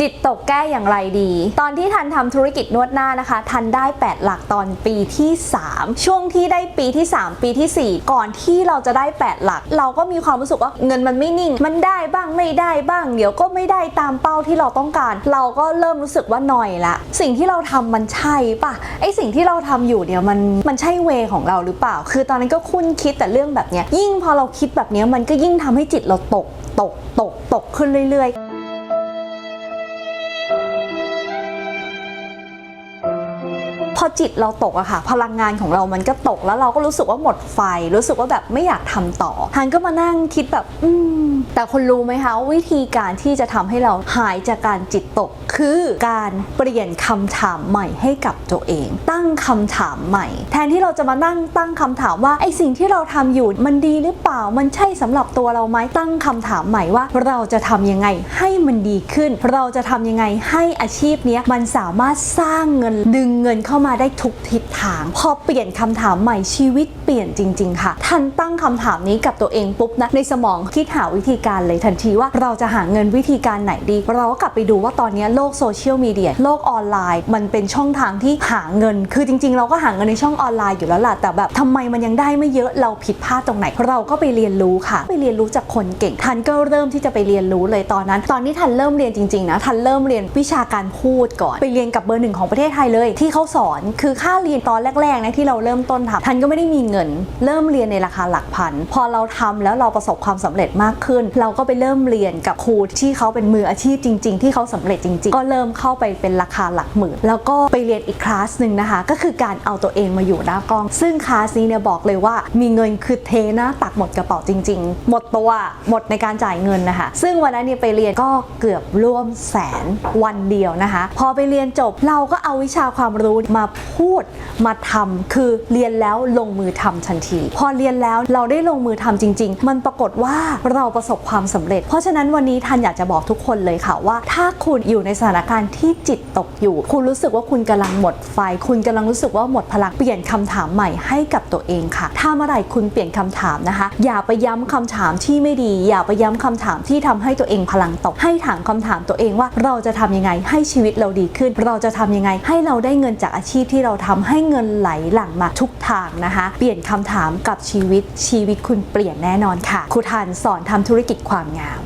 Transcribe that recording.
จิตตกแก้อย่างไรดี ตอนที่ทันทำธุรกิจนวดหน้านะคะ ทันได้ 8 หลักตอนปีที่ 3 ช่วงที่ได้ปีที่ 3 ปีทีสี่ 4 ก่อนที่เราจะได้ 8 หลัก เราก็มีความรู้สึกว่าเงินมันไม่นิ่ง มันได้บ้างไม่ได้บ้าง เดี๋ยวก็ไม่ได้ตามเป้าที่เราต้องการ เราก็เริ่มรู้สึกว่าหน่อยละ สิ่งที่เราทำมันใช่ปะไอสิ่งที่เราทำอยู่เนี่ยมันมันใช่เวของเราหรือเปล่า คือตอนนั้นก็คุ้นคิดแต่เรื่องแบบเนี้ยยิ่งพอเราคิดแบบเนี้ยมันก็ยิ่งทำให้จิตเราตกตกตกตกขึ้นเรื่อยๆ อจิตเราตกอะค่ะ พลังงานของเรามันก็ตกแล้วเราก็รู้สึกว่าหมดไฟ รู้สึกว่าแบบไม่อยากทำต่อฮันก็มานั่งคิดแบบอืมแต่คุณรู้ไหมคะ วิธีการที่จะทำให้เราหายจากการจิตตก คือการเปลี่ยนคำถามใหม่ให้กับตัวเอง ตั้งคำถามใหม่ แทนที่เราจะมานั่งตั้งคำถามว่าไอสิ่งที่เราทำอยู่มันดีหรือเปล่ามันใช่สำหรับตัวเราไหมตั้งคำถามใหม่ว่า เราจะทำยังไงให้มันดีขึ้น เราจะทำยังไงให้อาชีพนี้มันสามารถสร้างเงินดึงเงินเข้ามาได้ทุกทิศทาง พอเปลี่ยนคำถามใหม่ชีวิตเปลี่ยนจริง ๆ ค่ะ ทันตั้งคำถามนี้กับตัวเองปุ๊บนะในสมองคิดหาวิธีการเลยทันทีว่าเราจะหาเงินวิธีการไหนดี เราก็กลับไปดูว่าตอนนี้โลกโซเชียลมีเดียโลกออนไลน์ มันเป็นช่องทางที่หาเงิน คือจริง ๆ เราก็หาเงินในช่องออนไลน์อยู่แล้วล่ะแต่แบบทำไมมันยังได้ไม่เยอะเราผิดพลาดตรงไหน เราก็ไปเรียนรู้ค่ะ ไปเรียนรู้จากคนเก่งทันก็เริ่มที่จะไปเรียนรู้เลยตอนนั้น ตอนนี้ทันเริ่มเรียนจริงๆนะทันเริ่มเรียนวิชาการพูดก่อนไปเรียนกับเบอร์หนึ่งของประเทศไทยเลย ที่เขาสอนคือค่าเรียนตอนแรกๆนะที่เราเริ่มต้นทำทันก็ไม่ได้มีเงิน เริ่มเรียนในราคาหลักพัน พอเราทำแล้วเราประสบความสำเร็จมากขึ้น เราก็ไปเริ่มเรียนกับครูที่เขาเป็นมืออาชีพจริง ๆ ที่เขาสำเร็จจริง ๆ ก็เริ่มเข้าไปเป็นราคาหลักหมื่นแล้วก็ไปเรียนอีกคลาสหนึ่งนะคะ ก็คือการเอาตัวเองมาอยู่หน้ากล้อง ซึ่งคลาสนี้เนี่ยบอกเลยว่ามีเงินคือเทหน้าตักหมดกระเป๋าจริง ๆ หมดตัวหมดในการจ่ายเงินนะคะ ซึ่งวันนั้นเนี่ยไปเรียนก็เกือบร่วมแสนวันเดียวนะคะ พอไปเรียนจบเราก็เอาวิชาความรู้มาพูดมาทำคือเรียนแล้วลงมือทำทันที พอเรียนแล้วเราได้ลงมือทำจริง ๆ มันปรากฏว่าเราประสบความสำเร็จ เพราะฉะนั้นวันนี้ทันอยากจะบอกทุกคนเลยค่ะว่า ถ้าคุณอยู่ในสถานการณ์ที่จิตตกอยู่ คุณรู้สึกว่าคุณกำลังหมดไฟ คุณกำลังรู้สึกว่าหมดพลังเปลี่ยนคำถามใหม่ให้กับตัวเองค่ะถ้าเมื่อไหร่คุณเปลี่ยนคำถามนะคะ อย่าไปย้ำคำถามที่ไม่ดี อย่าไปย้ำคำถามที่ทำให้ตัวเองพลังตก ให้ถามคำถามตัวเองว่าเราจะทำยังไงให้ชีวิตเราดีขึ้น เราจะทำยังไงให้เราได้เงินจากอาชีพที่เราทำให้เงินไหลหลั่งมาทุกทางนะคะ เปลี่ยนคำถามกับชีวิตชีวิตคุณเปลี่ยนแน่นอนค่ะครูทันสอนทำธุรกิจความงาม